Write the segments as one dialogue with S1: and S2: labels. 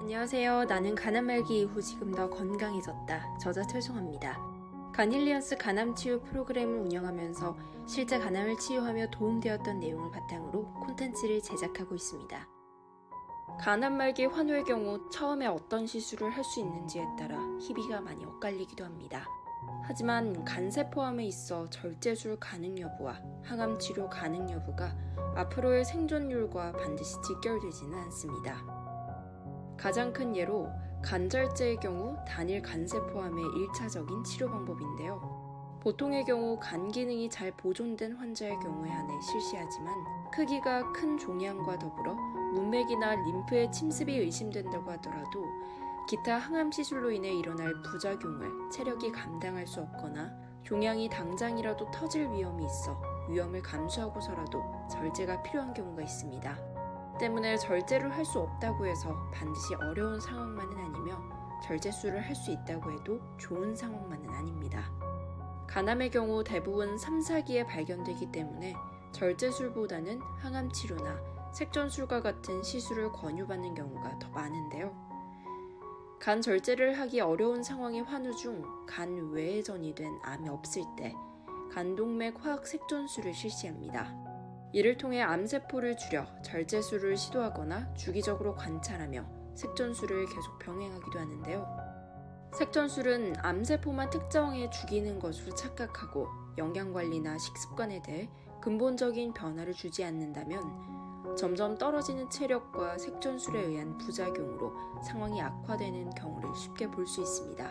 S1: 안녕하세요. 나는 간암 말기 이후 지금 더 건강해졌다. 저자 최송합니다. 간힐리언스 간암 치유 프로그램을 운영하면서 실제 간암을 치유하며 도움되었던 내용을 바탕으로 콘텐츠를 제작하고 있습니다. 간암 말기 환우의 경우 처음에 어떤 시술을 할 수 있는지에 따라 희비가 많이 엇갈리기도 합니다. 하지만 간세포암에 있어 절제술 가능 여부와 항암 치료 가능 여부가 앞으로의 생존율과 반드시 직결되지는 않습니다. 가장 큰 예로 간절제의 경우 단일 간세포암의 1차적인 치료 방법인데요. 보통의 경우 간 기능이 잘 보존된 환자의 경우에 한해 실시하지만 크기가 큰 종양과 더불어 문맥이나 림프의 침습이 의심된다고 하더라도 기타 항암 시술로 인해 일어날 부작용을 체력이 감당할 수 없거나 종양이 당장이라도 터질 위험이 있어 위험을 감수하고서라도 절제가 필요한 경우가 있습니다. 때문에 절제를 할 수 없다고 해서 반드시 어려운 상황만은 아니며 절제술을 할 수 있다고 해도 좋은 상황만은 아닙니다. 간암의 경우 대부분 3, 4기에 발견되기 때문에 절제술보다는 항암 치료나 색전술과 같은 시술을 권유받는 경우가 더 많은데요. 간 절제를 하기 어려운 상황의 환우 중 간 외회전이 된 암이 없을 때 간동맥 화학 색전술을 실시합니다. 이를 통해 암세포를 줄여 절제술을 시도하거나 주기적으로 관찰하며 색전술을 계속 병행하기도 하는데요. 색전술은 암세포만 특정해 죽이는 것으로 착각하고 영양관리나 식습관에 대해 근본적인 변화를 주지 않는다면 점점 떨어지는 체력과 색전술에 의한 부작용으로 상황이 악화되는 경우를 쉽게 볼 수 있습니다.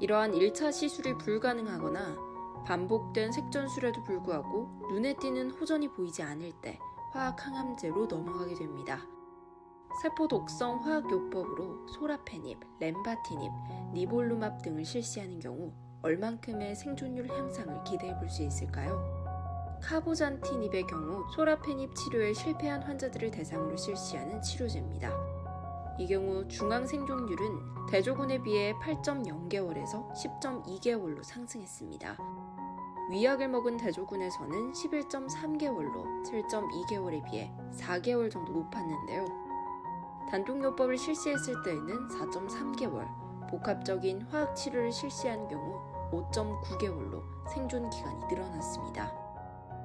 S1: 이러한 1차 시술이 불가능하거나 반복된 색전술에도 불구하고 눈에 띄는 호전이 보이지 않을 때 화학 항암제로 넘어가게 됩니다. 세포 독성 화학 요법으로 소라페닙, 렘바티닙, 니볼루맙 등을 실시하는 경우 얼만큼의 생존율 향상을 기대해 볼 수 있을까요? 카보잔티닙의 경우 소라페닙 치료에 실패한 환자들을 대상으로 실시하는 치료제입니다. 이 경우 중앙 생존율은 대조군에 비해 8.0개월에서 10.2개월로 상승했습니다. 위약을 먹은 대조군에서는 11.3개월로 7.2개월에 비해 4개월 정도 높았는데요. 단독요법을 실시했을 때에는 4.3개월, 복합적인 화학 치료를 실시한 경우 5.9개월로 생존 기간이 늘어났습니다.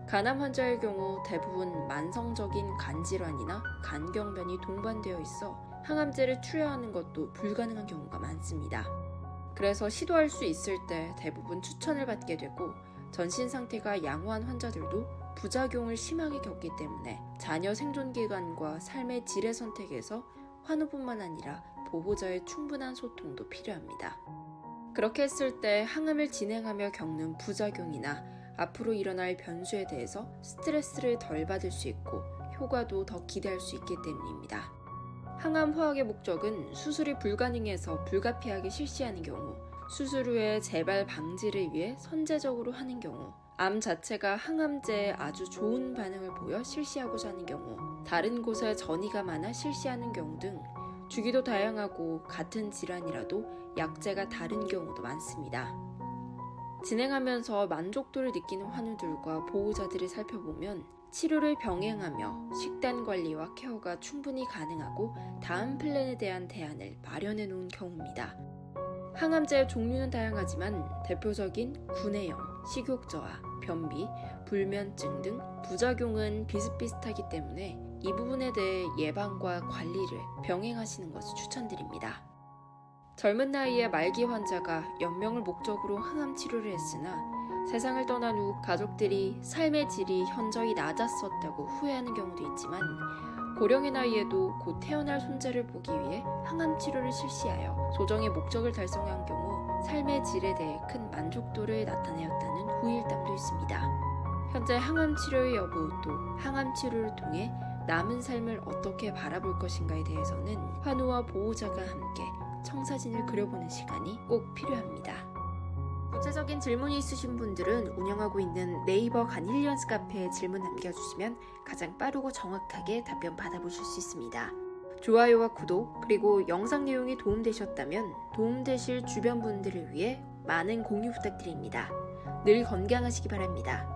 S1: 간암 환자의 경우 대부분 만성적인 간질환이나 간경변이 동반되어 있어 항암제를 투여하는 것도 불가능한 경우가 많습니다. 그래서 시도할 수 있을 때 대부분 추천을 받게 되고 전신 상태가 양호한 환자들도 부작용을 심하게 겪기 때문에 자녀 생존 기간과 삶의 질의 선택에서 환우뿐만 아니라 보호자의 충분한 소통도 필요합니다. 그렇게 했을 때 항암을 진행하며 겪는 부작용이나 앞으로 일어날 변수에 대해서 스트레스를 덜 받을 수 있고 효과도 더 기대할 수 있기 때문입니다. 항암 화학의 목적은 수술이 불가능해서 불가피하게 실시하는 경우, 수술 후에 재발 방지를 위해 선제적으로 하는 경우, 암 자체가 항암제에 아주 좋은 반응을 보여 실시하고자 하는 경우, 다른 곳에 전이가 많아 실시하는 경우 등 주기도 다양하고 같은 질환이라도 약제가 다른 경우도 많습니다. 진행하면서 만족도를 느끼는 환우들과 보호자들을 살펴보면 치료를 병행하며 식단 관리와 케어가 충분히 가능하고 다음 플랜에 대한 대안을 마련해 놓은 경우입니다. 항암제의 종류는 다양하지만 대표적인 구내염, 식욕저하, 변비, 불면증 등 부작용은 비슷비슷하기 때문에 이 부분에 대해 예방과 관리를 병행하시는 것을 추천드립니다. 젊은 나이에 말기 환자가 연명을 목적으로 항암 치료를 했으나 세상을 떠난 후 가족들이 삶의 질이 현저히 낮았었다고 후회하는 경우도 있지만 고령의 나이에도 곧 태어날 손자를 보기 위해 항암 치료를 실시하여 조정의 목적을 달성한 경우 삶의 질에 대해 큰 만족도를 나타내었다는 후일담도 있습니다. 현재 항암 치료의 여부 또 항암 치료를 통해 남은 삶을 어떻게 바라볼 것인가에 대해서는 환우와 보호자가 함께 청사진을 그려보는 시간이 꼭 필요합니다. 구체적인 질문이 있으신 분들은 운영하고 있는 네이버 간힐리언스 카페에 질문 남겨주시면 가장 빠르고 정확하게 답변 받아보실 수 있습니다. 좋아요와 구독, 그리고 영상 내용이 도움되셨다면 도움되실 주변 분들을 위해 많은 공유 부탁드립니다. 늘 건강하시기 바랍니다.